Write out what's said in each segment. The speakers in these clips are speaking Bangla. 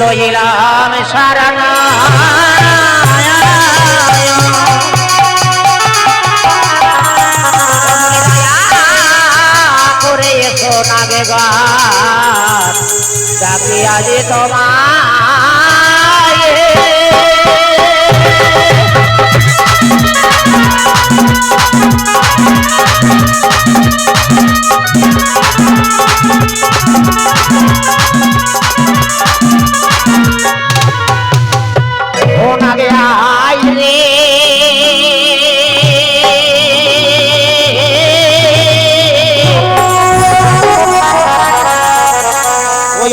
লইলাম সারানা নাগে গাছ ডাকি আজি তোমায়।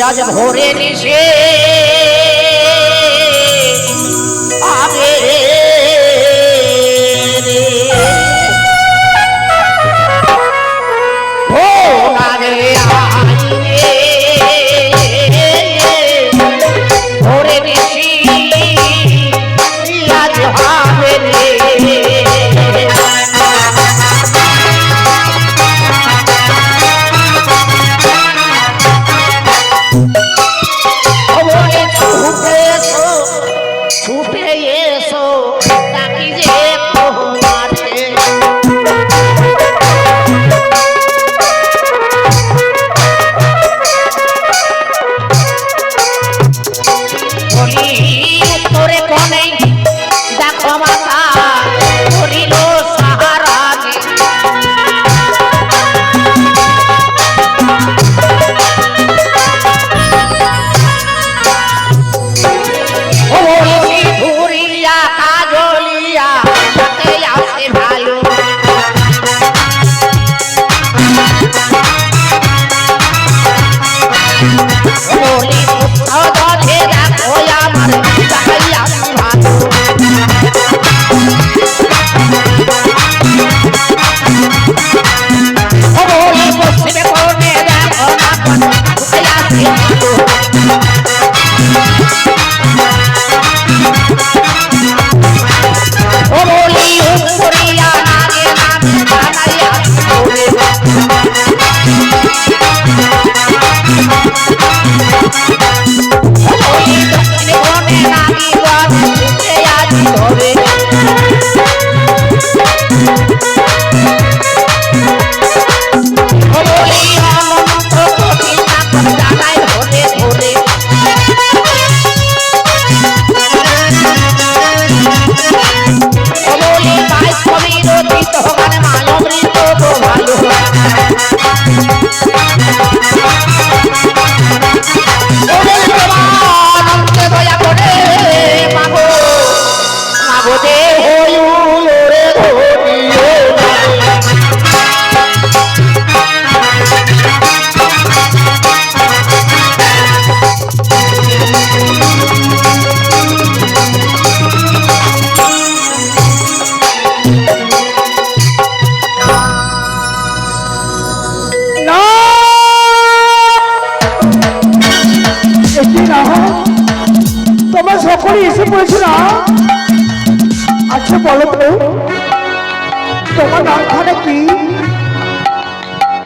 ওই আজ ভোরে নিশে দিয়া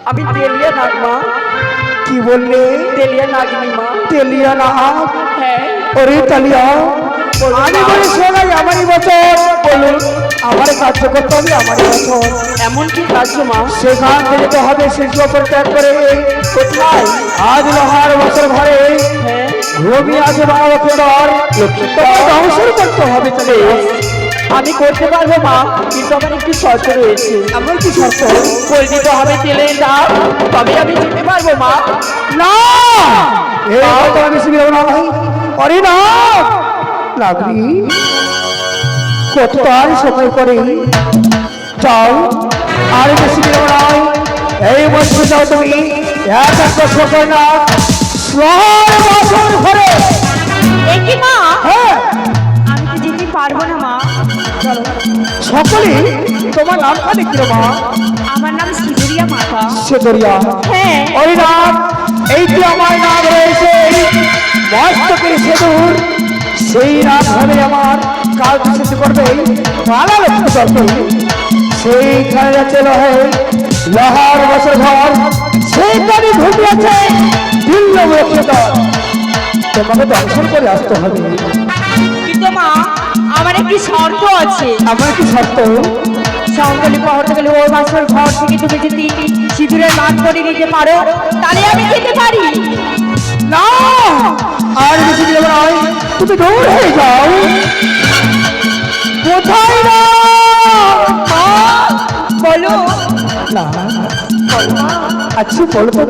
আমি তেলিয়া নাগমা কি বললে তেলিয়া নাগিনী মা তেলিয়া না হ্যাঁ ওরে তালিয়া আমি বলি শোনাই আমারই বছর বলুন আমার কার্য করতে হবে আমারই বছর এমন কি কার্য মা সেখান থেকে তো হবে শিল্প পরিত্যাগ করে কোথায় আজ লোহার বছর ঘরে ভূমি আছে বাবা তোমার ধ্বংসের করতে হবে আমি করতে পারব মা কিন্তু আমার একটি শর্ত রয়েছে। এমন কি শর্ত? করে দিতে হবে তেলের দাম তবে আমি যেতে পারব মা। না! এই হয়তো আমি না ভাই অরে না! সময় করে যাও। আর বেশি নয় এই বছর যাও তুমি। এক এক বছর করে না। বছর ঘরে মা হ্যাঁ। আমি তো যেতে পারব না সকলে তোমার নামটা দেখি মা? আমার নাম সিঁদুরিয়া মাতা। সে দরিয়া হ্যাঁ হরিনাম এইটি আমার নাম রয়েছে মস্তকের সেতুর সেই নাম হবে আমার কাল সিদ্ধ করবে পালা লক্ষ্য করবে সেইখানে যাচ্ছে লহে লহার বছর ঘর সেইখানে ঘুমিয়েছে দিল্ল বছর তোমাকে দর্শন করে আসতে হবে। কিন্তু মা আমার একটি শর্ত আছে। আমার কি সত্য সঙ্গলি পাহাড় থেকে ওই মাসের ঘর থেকে তুমি যদি সিঁদুরের মান করে নিতে পারো তাহলে আমি যেতে পারি। না! আর বেশি দিন নয় তুমি দৌড় হয়ে যাও। কোথায় না বলো না আচ্ছা বলো তো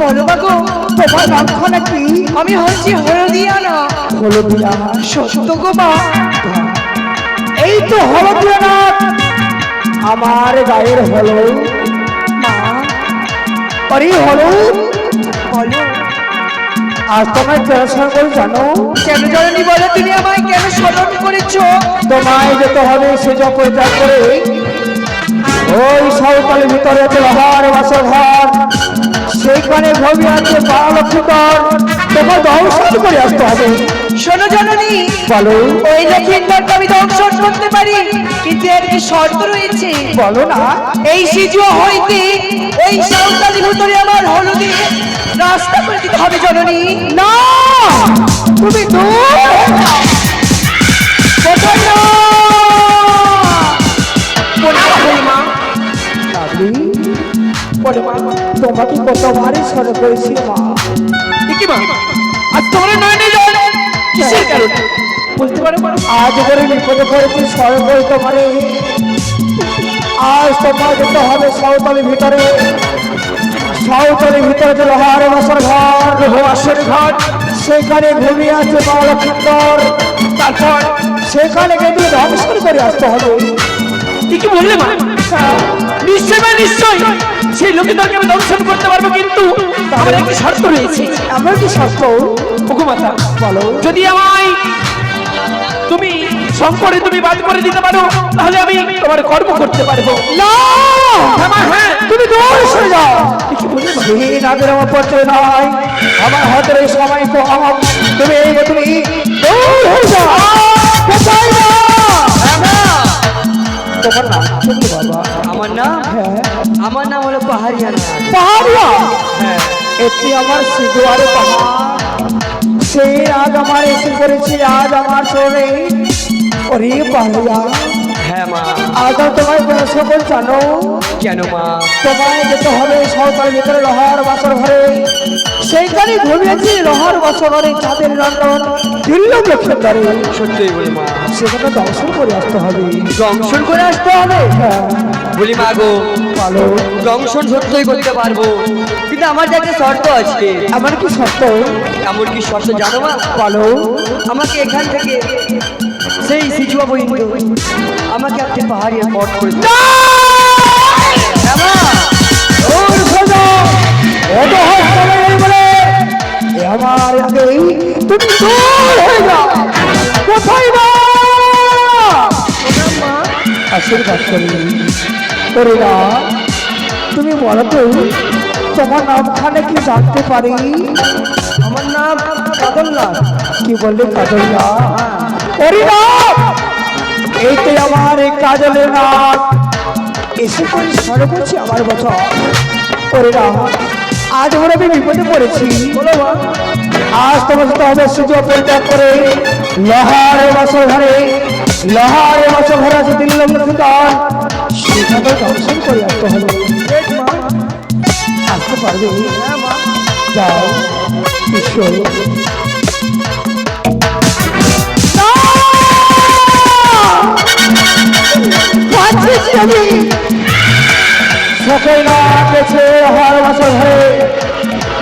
বলো বাবু তোমার নামখানা কি? আমি হচ্ছি হলদিয়া না। হলদিয়া সত্য গো এই তো হলদিয়া না। আমার গায়ের হলো। আরে হলো। বলো। আজ তোমায় পড়াশোনা করে জানো? কেন জননী বলো তুমি আমায় কেন স্মরণ করেছ? তোমায় যেতে হবে সে পরিত্যাগ করে। ওই সাঁওতালের ভিতরে বাবার বাসর ঘর সেইখানে ভবি আছে মহালক্ষ্মীকর তোমার দর্শন করে আসতে হবে। শোনো জননী বলো। ওই লক্ষ্মীন্দরকে আমি দংশন করতে পারি কিন্তু এর কি শর্ত রয়েছে? বলো না। এই সিজুয়া হইতে ওই সাঁওতালি ভিতরে আমার হলুদে রাস্তা করে দিতে হবে জননী। না! তুমি দূর? তোমাকে কতবারই স্মরণ করেছি মা। কি মা? আজ তোমরা নয় নিয়ে কিসের কারণে? বলতে পারো আজ করে বিপদে পড়েছি করে তোমারে আজ তোমার যেতে হবে সাঁওতালির ভিতরে। সাঁওতালির ভিতরে যে লোহার বাসার ঘর লোহাসের ঘর সেখানে ঘুমিয়ে আছে মহালক্ষ্মীন্দর তারপর সেখানে কিন্তু ধ্বংসন করে আসতে হবে। কি বললে মা? নিশ্চয় মা নিশ্চয়। সেই লোকেদেরকে আমি দর্শন করতে পারব কিন্তু আমার একটি শর্ত রয়েছে। এমন কি সত্য হুকুমাতা বলো। যদি আমায় তুমি শঙ্করে তুমি বাদ করে দিতে পারো তাহলে আমি তোমার কর্ম করতে পারব। না! হ্যাঁ হ্যাঁ। তুমি দূর সরে যাও। নাদের আমার পত্রে আমার হাতের সময় কম। তুমি তুমি দূর হয়ে যাও। কোথায় না তোমার নাম বাবা? আমার নাম? হ্যাঁ। আমার নাম হলো পাহাড়িয়া হ্যাঁ। এটি আমার সিধুয়ারে পাহাড়। সেই আজ আমার এসে করেছি আজ আমার চলে ওরে পাহাড়িয়া। মা আজ আর তোমার সকল জানো। কেন মা? তোমায় যেতে হবে সরকার ভিতরে লোহার বাসর ঘরে। সেইখানে ঘুমিয়েছি লোহার বাসর ঘরে চাঁদের লন্ডন দিল্লি লক্ষ্মীদারে সত্যই বলি মা। সেখানে দর্শন করে আসতে হবে। দংশন করে আসতে হবে? বলি মা গো ভালো দংশন সত্যই করতে পারব। কিন্তু আমার যে একটা শর্ত আছে। আমার কি সত্য এমন কি শর্ত জানো মা? ভালো আমাকে এখান থেকে সেই সিজুয়া পর্যন্ত আমাকে একটি পাহাড়িয়া পথ করে আমার তুমি দূর হয়ে যাও কোথায় না আশীর্বাদ করি করি না তুমি বলো তো তোমার নামখানে কি জানতে পারি আমার নাম কাদল না কি বললে কাজলিয়া করি না এই তো আমার এই কাজলের নাম এসে করে করছি আমার বছর। ওরে না আজ আমরা আমি বিপদে পড়েছি। বলো। আজ তোমার সাথে হবে সুযোগ পরিত্যাগ করে, লোহারে বাসর ঘরে, লোহারে বাসর ঘরে আছে দিল্লি লক্ষ্মীকার সেখানে দর্শন করে আসতে হবে। আসতে পারবে? যাও, ঈশ্বর। পাচ্ছি আমি সকল না গেছে হার বছর ধরে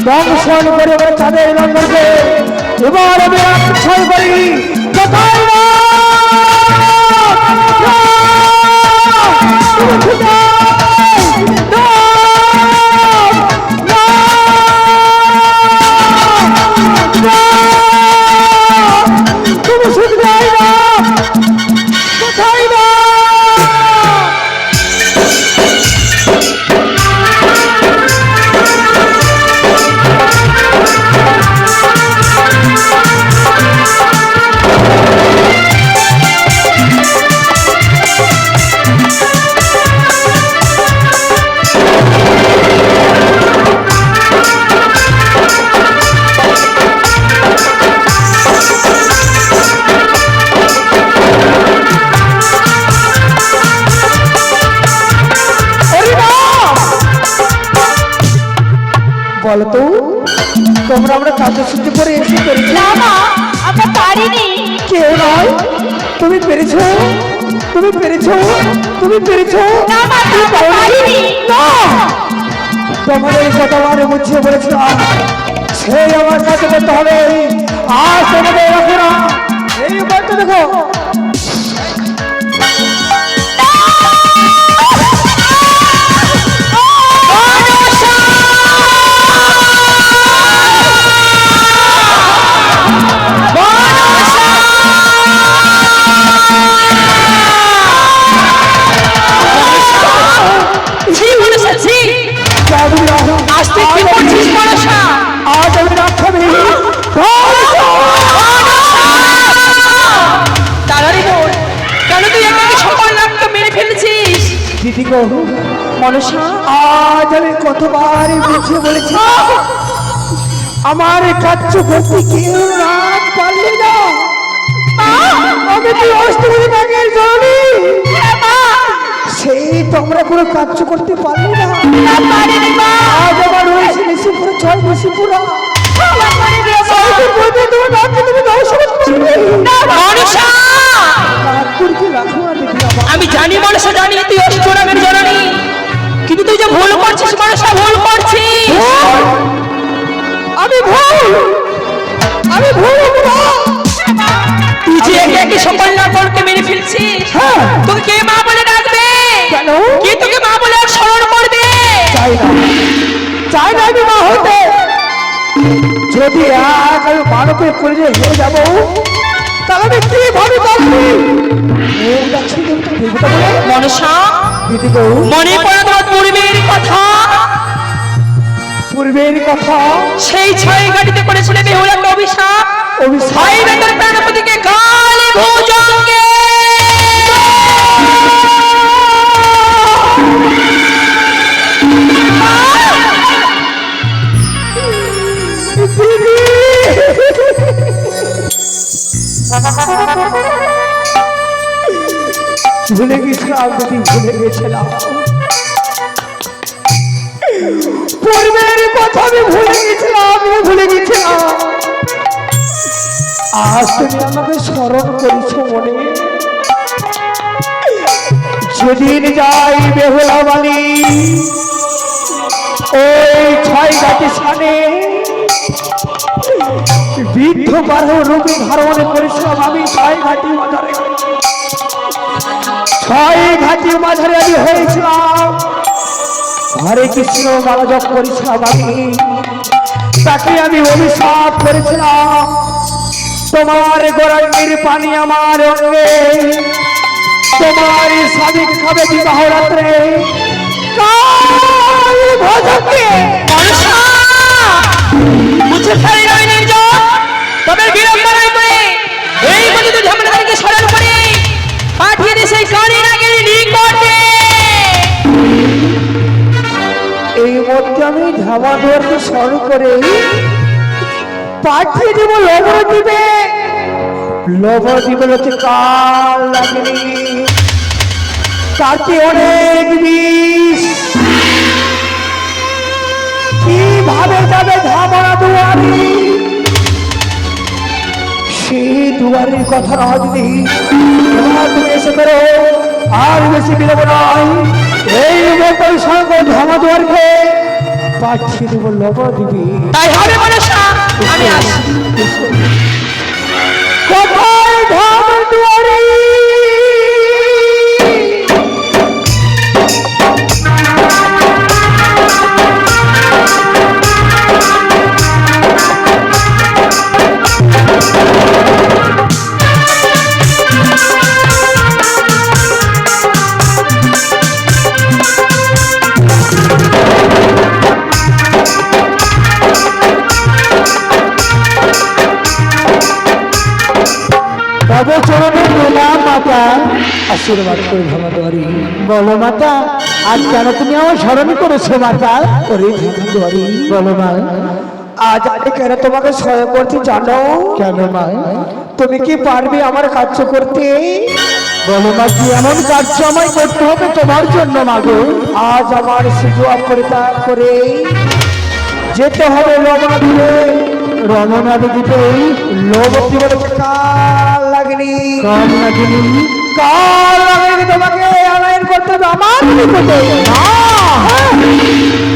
দংশন করে চাঁদের লন্ডনকে এবার আমি আক্ষয় করি। কোথায় না? বলো তো তোমরা আমরা কার্যসূচি করে এসে পেরেছি না মা আমরা পারিনি। কেউ নয়। তুমি পেরেছ? তুমি পেরেছ? তুমি পেরেছ? না মা আমরা পারিনি। না। তোমাদের কতবারে বুঝিয়ে বলেছিলাম সেই আমার কাছে করতে হবে। আজ তোমাদের রাখো না। এই উপায়টা দেখো। মনসা আজ আমি কতবারই বুঝিয়ে বলেছি আমার কাচ্য করতে কেউ রাত পারলি না আমি তুই অষ্টমী ব্যাগের জননী? সেই তোমরা কোনো কার্য করতে পারলি না। আজ আমার রয়েছে নিশিপুরা ছয় নিশিপুরা। আমি করছিস মনসা ভুল করছিস? ভুল? আমি ভুল। তুই যে একে একে সকল নামকে মেরে ফেলছিস হ্যাঁ। তোকে কে মা বলে ডাকবে? কে তোকে মা বলে স্মরণ করবে? চাই না। চাই না আমি মা হতে। যদি এক আমি মানবে করে যে হেরে যাব তাহলে আমি কিন্তু দেবতা বলে মনসা? মনে পড়ে তোমার পূর্বের কথা সেই ছয় গাড়িতে করেছিলে বেহুলা একটা অভিশাপ। অভিশাপ। বেতন প্রাণপতিকে কালে ভোজনকে। ভুলে গেছিলাম ভুলে গেছিলাম। পূর্বের কথা আমি ভুলে গেছিলাম, আমি ভুলে গেছিলাম। আজ তুমি আমাকে স্মরণ করেছ মনে। যেদিন যাই বেহুলা বালি, ওই ছয় গাছি সানে বৃদ্ধ বারো রূপে ধারণ করেছিলাম আমি ছয় ঘাটি মাঝারে ছয় ঘাটির মাঝারে আমি হয়েছিলাম। হরে কৃষ্ণ মালা করেছিলাম আমি তাকে আমি অভিশাপ করেছিলাম। তোমার গোরাঙ্গের পানি আমার অঙ্গে। তোমার স্বামীকে খাবে বিবাহ রাত্রে। মুছে ফেলে রই নির্জন। তবে মধ্যে আমি ধামা দুয়ারকে স্মরণ করে পাঠিয়ে দেবো লবণ দিবে হচ্ছে কাল লাগেনি তাতে অনেক বিষ। কীভাবে যাবে ধামা দুয়ারি? সেই দুয়ারের কথা যদি এবার তুমি এসে করো আর বেশি বিলম্ব নয়। এই মোটর সঙ্গে ধামা দুয়ারকে পাঠিয়ে দেবো লবণ দিবি তাই মনসা আমি আসি। আশীর্বাদ করে ধমাদুয়ারি বলো মাতা আজ কেন তুমি আমার স্মরণ করেছ মাতা? ওরে ধমাদুয়ারি বলো মা আজ আমি কেন তোমাকে সহায় করতে জানো? কেন মা? তুমি কি পারবে আমার কার্য করতে? বলো মা কি এমন কার্য আমায় করতে হবে তোমার জন্য মাগো আজ আমার সুযোগ পরিত্যাগ করে যেতে হবে রমনা দিলে রমনা দিতে লোবতী বলে কাল লাগেনি। কাল লাগেনি। কাল লাগেনি তোমাকে আনায়ন করতে হবে আমার নিকটে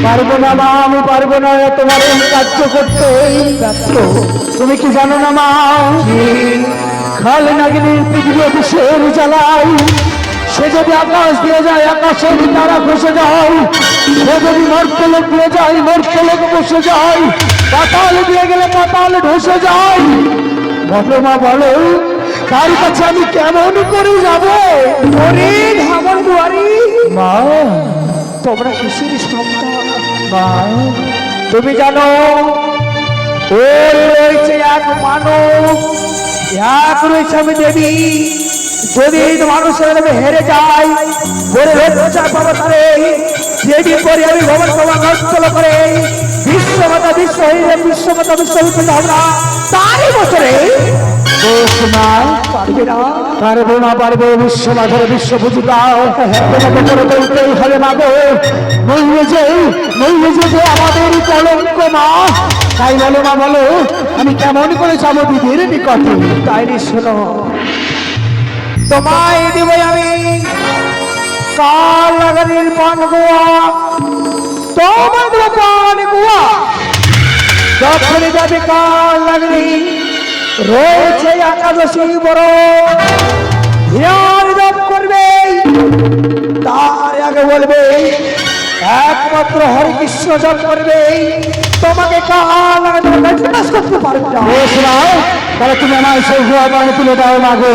পারব না মা, আমি পারব না তোমার এই কার্য করতে তুমি কি জানো না মা? খাল নাগিনীর পৃথিবী অভিষেক জ্বালাই সে যদি আকাশ দিয়ে যায় আকাশের তারা বসে যায়, সে যদি মর্তলে দিয়ে যায় মর্তলে বসে যায়, পাতাল দিয়ে গেলে পাতাল ঢসে যায়। মা বলো তার কাছে আমি কেমন করে যাব? তোমরা কিসের সন্তান? তুমি জানো রয়েছে এক মানব এক রয়েছে আমি দেবী। যদি মানুষের আমি হেরে যাই পাবো তারে। দেবী করে আমি ভবন ভবন নষ্ট করে বিশ্বমাতা বিশ্ব হইলে বিশ্বমাতা বিশ্ব হইতে আমরা তারই বছরে পারবে না পারব বিশ্ব মাধব বিশ্ব বুঝিতা তোমাকে করে বলতেই হবে মাগো নইলে যে নইলে যে আমাদের কলঙ্ক মা তাই বলো মা বলো আমি কেমন করে যাব দিদির নিকটে তাই শোনো তোমায় দিব আমি কাল লাগানির পান গোয়া তোমায় পান গোয়া যখনই যাবে কাল লাগনি রয়েছে একাদশী বড়। জপ করবে। তার আগে বলবে একমাত্র হরে কৃষ্ণ জপ করবে। তোমাকে কাল করতে পারবে তাহলে তুমি আমার সেই গোয়া পানি তুলে দাও না গো।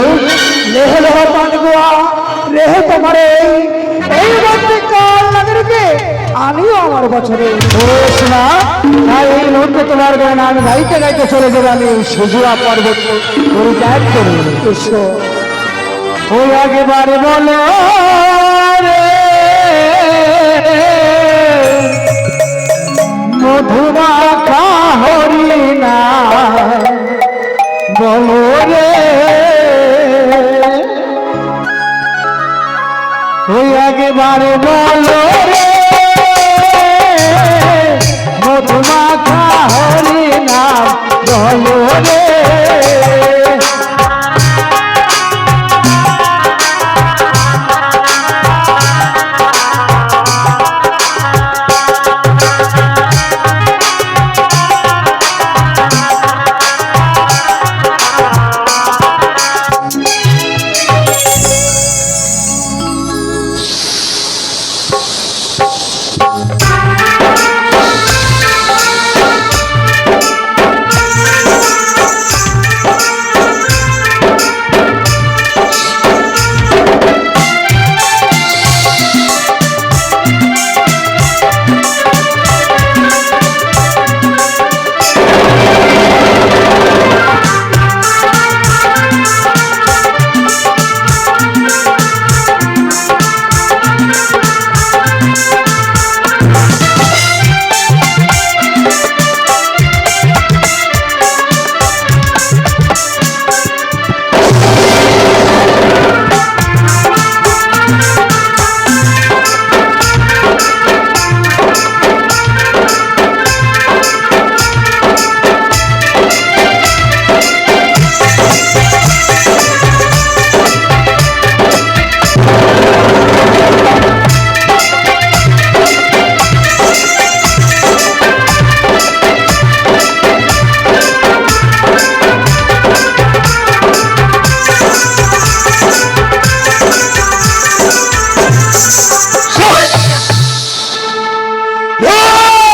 লেহে লেহ পান গোয়া রেহে তোমার। এই মধ্যে কাল লাগবে আমিও আমার বছরে মুহূর্তে তোমার গান আমি গাইতে গাইতে চলে যাবে আমি সুজুয়া পর্বত। পরিত্যাগ করি ওই আগেবারে বলো মধুরা না বলো রে। ওই আগেবারে বলো রে। মধুমা হরি না বলো রে।